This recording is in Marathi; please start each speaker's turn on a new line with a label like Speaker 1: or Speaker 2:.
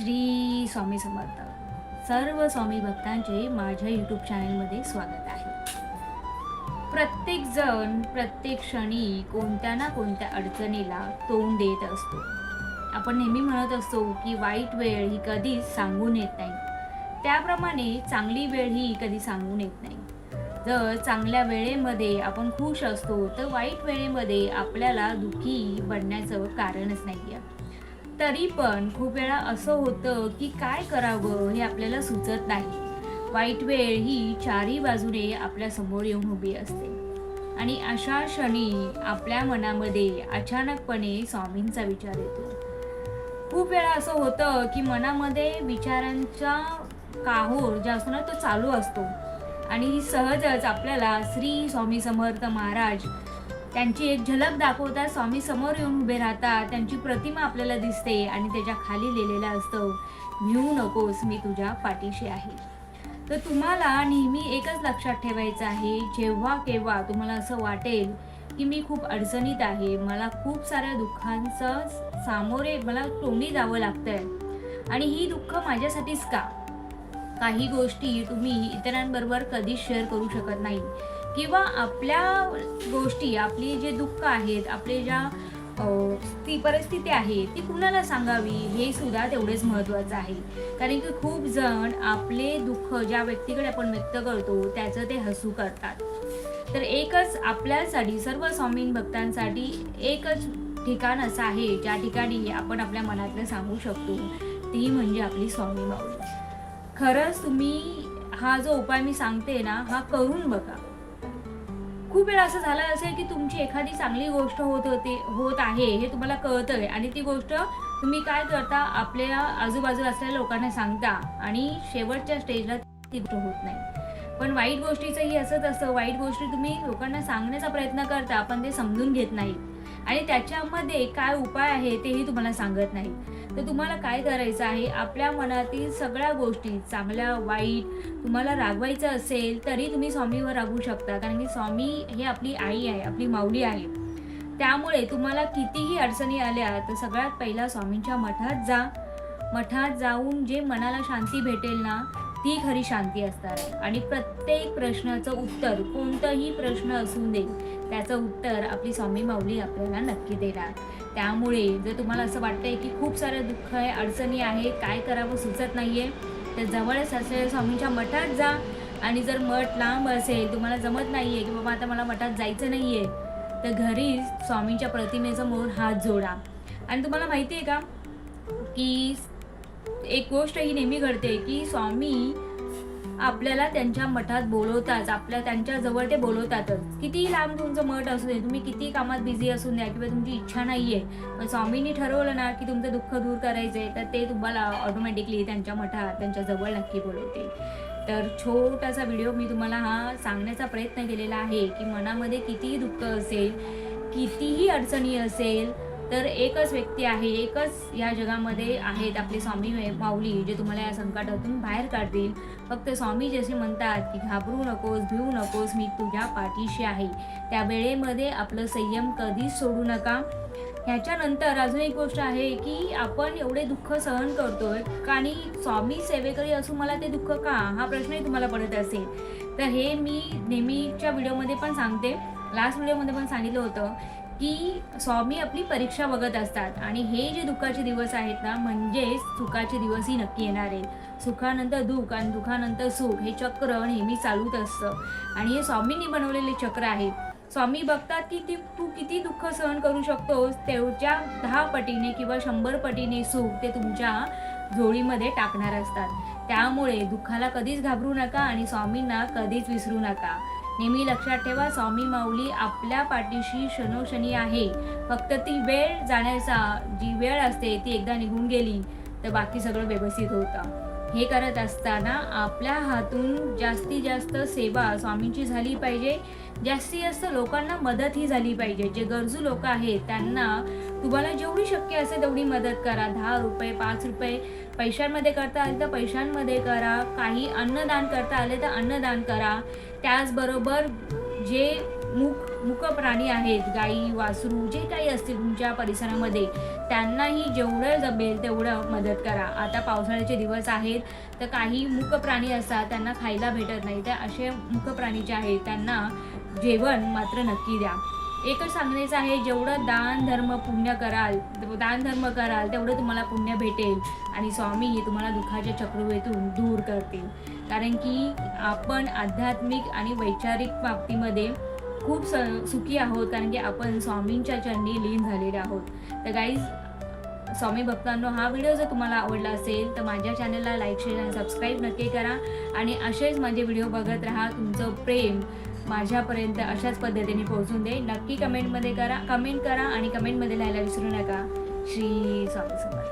Speaker 1: श्री स्वामी समर्थ. सर्व स्वामी भक्तांचे माझ्या यूट्यूब चॅनलमध्ये स्वागत आहे. प्रत्येक जण प्रत्येक क्षणी कोणत्या ना कोणत्या अडचणीला तोंड देत असतो. आपण नेहमी म्हणत असतो की वाईट वेळ ही कधीच सांगून येत नाही. त्याप्रमाणे चांगली वेळ ही कधी सांगून येत नाही. जर चांगल्या वेळेमध्ये आपण खुश असतो तर वाईट वेळेमध्ये आपल्याला दुःखी बनण्याचं कारणच नाही आहे तरी पण खूप वेळा असं होतं की काय करावं हे आपल्याला सुचत नाही. वाईट वेळ ही चारी बाजूने आपल्यासमोर येऊन उभी असते. आणि अशा क्षणी आपल्या मनामध्ये अचानकपणे स्वामींचा विचार येतो. खूप वेळा असं होतं की मनामध्ये विचारांचा काहोर जो असतो ना तो चालू असतो. आणि सहजच आपल्याला श्री स्वामी समर्थ महाराज त्यांची एक झलक दाखवतात स्वामी समोर येऊन उभे राहतात. त्यांची प्रतिमा आपल्याला दिसते आणि त्याच्याखाली लिहिलेलं असतं भिवू नकोस मी तुझ्या पाठीशी आहे. तर तुम्हाला नेहमी एकच लक्षात ठेवायचं आहे जेव्हा केव्हा तुम्हाला असं वाटेल की मी खूप अडचणीत आहे मला खूप साऱ्या दुःखांचं सामोरे मला तोंडी जावं लागतंय. आणि ही दुःख माझ्यासाठीच का? काही गोष्टी तुम्ही इतरांबरोबर कधीच शेअर करू शकत नाही. किंवा आपल्या गोष्टी आपली जे दुःख आहेत आपले ज्या ती परिस्थिती आहे ती कुणाला सांगावी? हे सुद्धा तेवढेच महत्त्वाचं आहे. कारण की खूप जण आपले दुःख ज्या व्यक्तीकडे आपण व्यक्त करतो त्याचं ते हसू करतात. तर एकच आपल्यासाठी सर्व स्वामीन भक्तांसाठी एकच ठिकाण असं आहे ज्या ठिकाणी आपण आपल्या मनातलं सांगू शकतो ती म्हणजे आपली स्वामी माऊली खरंच तुम्ही हा जो उपाय मी सांगते ना हा करून बघा. खूप वेळा असं झालं असेल की तुमची एखादी चांगली गोष्ट होत होते होत आहे हे तुम्हाला कळतंय. आणि ती गोष्ट तुम्ही काय करता आपल्या आजूबाजूला असलेल्या लोकांना सांगता आणि शेवटच्या स्टेजला ती गोष्ट होत नाही. पण वाईट गोष्टीचंही असंच असतं. वाईट गोष्टी तुम्ही लोकांना सांगण्याचा प्रयत्न करता पण ते समजून घेत नाही आणि त्याच्यामध्ये काय उपाय आहे तेही तुम्हाला सांगत नाही तर तुम्हाला काय करायचं आहे? आपल्या मनातील सगळ्या गोष्टी चांगल्या वाईट तुम्हाला रागवायचं असेल तरी तुम्ही स्वामीवर रागवू शकता. कारण की स्वामी हे आपली आई आहे आपली माऊली आहे. त्यामुळे तुम्हाला कितीही अडचणी आल्या तर सगळ्यात पहिला स्वामींच्या मठात जा. मठात जाऊन जे मनाला शांती भेटेल ना ती खरी शांती असणार आहे. आणि प्रत्येक प्रश्नाचं उत्तर कोणताही प्रश्न असू दे त्याचं उत्तर आपली स्वामी माऊली आपल्याला नक्की देणार. त्यामुळे जर तुम्हाला असं वाटतंय की खूप सारं दुःख आहे अडचणी आहे काय करावं सुचत नाही आहे तर जवळच असलेल्या स्वामींच्या मठात जा. आणि जर मठ लांब असेल तुम्हाला जमत नाही आहे की बाबा आता मला मठात जायचं नाही आहे तर घरी स्वामींच्या प्रतिमेसमोर हात जोडा. आणि तुम्हाला माहिती आहे का की एक गोष्ट ही नेहमी घडते की स्वामी आपल्याला त्यांच्या मठात बोलवतात आपल्या त्यांच्या जवळ ते बोलवतातच. कितीही लांब तुमचं मठ असू दे तुम्ही किती कामात बिझी असून द्या किंवा तुमची इच्छा नाही पण स्वामींनी ठरवलं ना की तुमचं दुःख दूर करायचंय तर ते तुम्हाला ऑटोमॅटिकली त्यांच्या मठात त्यांच्या जवळ नक्की बोलवतील. तर छोटासा व्हिडिओ मी तुम्हाला हा सांगण्याचा प्रयत्न केलेला आहे की मनामध्ये कितीही दुःख असेल कितीही अडचणी असेल तर एकच व्यक्ती आहे एकच या जगामध्ये आहेत आपले स्वामी माऊली जे तुम्हाला या संकटातून बाहेर काढतील. फक्त स्वामी जसे म्हणतात की घाबरू नकोस भिवू नकोस मी तुझ्या पाठीशी आहे. त्या वेळेमध्ये आपलं संयम कधीच सोडू नका. ह्याच्यानंतर अजून एक गोष्ट आहे की आपण एवढे दुःख सहन करतोय. आणि स्वामी सेवेकरी असून मला ते दुःख का? हा प्रश्नही तुम्हाला पडत असेल. तर हे मी नेहमीच्या व्हिडिओमध्ये पण सांगते. लास्ट व्हिडिओमध्ये पण सांगितलं होतं की स्वामी आपली परीक्षा बघत असतात. आणि हे जे दुःखाचे दिवस आहेत ना म्हणजेच सुखाचे दिवसही नक्की येणार आहेत. सुखानंतर दुःख आणि दुःखानंतर सुख हे चक्र नेहमी चालूच असतं. आणि हे स्वामींनी बनवलेले चक्र आहे. स्वामी बघतात की ती तू किती दुःख सहन करू शकतोस तेवढ्या दहा पटीने किंवा शंभर पटीने सुख ते तुमच्या झोळीमध्ये टाकणार असतात. त्यामुळे दुःखाला कधीच घाबरू नका आणि स्वामींना कधीच विसरू नका. नेहमी लक्षात ठेवा स्वामी माऊली आपल्या पाठीशी क्षणोक्षणी आहे. फक्त ती वेळ जाण्याचा जी वेळ असते ती एकदा निघून गेली तर बाकी सगळं व्यवस्थित होतं. हे करत असताना आपल्या हातून जास्तीत जास्त सेवा स्वामींची झाली पाहिजे. जास्तीत जास्त लोकांना मदत ही झाली पाहिजे. जे गरजू लोक आहेत त्यांना तुम्हाला जेवढी शक्य असेल तेवढी मदत करा. दहा रुपये पाच रुपये पैशांमध्ये करता आले तर पैशांमध्ये करा. काही अन्नदान करता आले तर अन्नदान करा. त्याचबरोबर जे मूक मूक प्राणी आहेत गाई वासरू जे काही असतील तुमच्या परिसरामध्ये त्यांनाही जेवढं जमेल तेवढं मदत करा. आता पावसाळ्याचे दिवस आहेत तर काही मुख प्राणी असतात त्यांना खायला भेटत नाही. तर असे मुख प्राणी जे आहेत त्यांना जेवण मात्र नक्की द्या. एकच सांगण्याचं आहे जेवढं दान धर्म पुण्य कराल दान धर्म कराल तेवढं तुम्हाला पुण्य भेटेल. आणि स्वामी तुम्हाला दुःखाच्या चक्रवेतून दूर करतील. कारण की आपण आध्यात्मिक आणि वैचारिक बाबतीमध्ये खूप स सुखी आहोत कारण की आपण स्वामींच्या चरणी लीन झालेले आहोत. तर गाईज स्वामी भक्तांनो हा व्हिडिओ जर तुम्हाला आवडला असेल तर माझ्या चॅनलला लाईक शेअर आणि सबस्क्राईब नक्की करा. आणि असेच माझे व्हिडिओ बघत राहा तुमचं प्रेम माझ्यापर्यंत अशाच पद्धतीने पोहोचून दे. नक्की कमेंटमध्ये करा कमेंट करा आणि कमेंटमध्ये लिहायला विसरू नका. श्री स्वामी समर्थ.